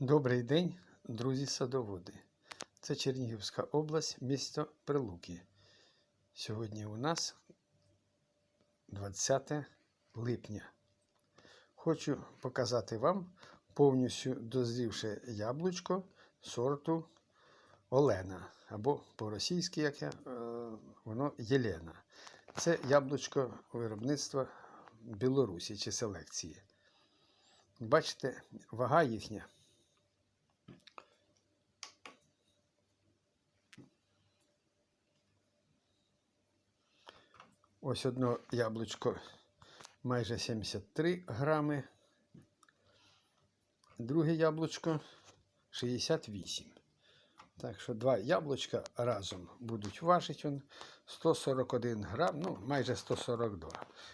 Добрий день, друзі садоводи. Це Чернігівська область, місто Прилуки. Сьогодні у нас 20 липня. Хочу показати вам повністю дозрівше яблучко сорту Олена. Або по-російськи, як я, е, воно Єлена. Це яблучко виробництва Білорусі чи селекції. Бачите, вага їхня Ось одно яблучко майже 73 грами. Друге яблучко 68. Так що два яблучка разом будуть важити он 141 грам, ну майже 142.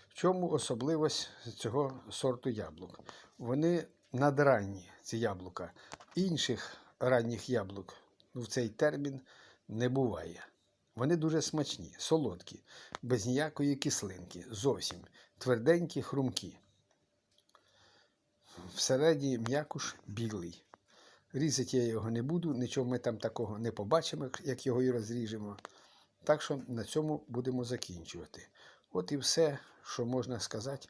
В чому особливість цього сорту яблук? Вони надранні, ці яблука. Інших ранніх яблук в цей термін не буває. Вони дуже смачні, солодкі, без ніякої кислинки, зовсім тверденькі, хрумкі. Всередині м'якуш білий. Різати я його не буду, нічого ми там такого не побачимо, як його і розріжемо. Так що на цьому будемо закінчувати. От і все, що можна сказати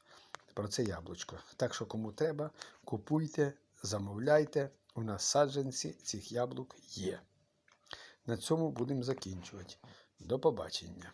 про це яблучко. Так що, кому треба, купуйте, замовляйте. У нас саджанці цих яблук є. На цьому будемо закінчувати. До побачення.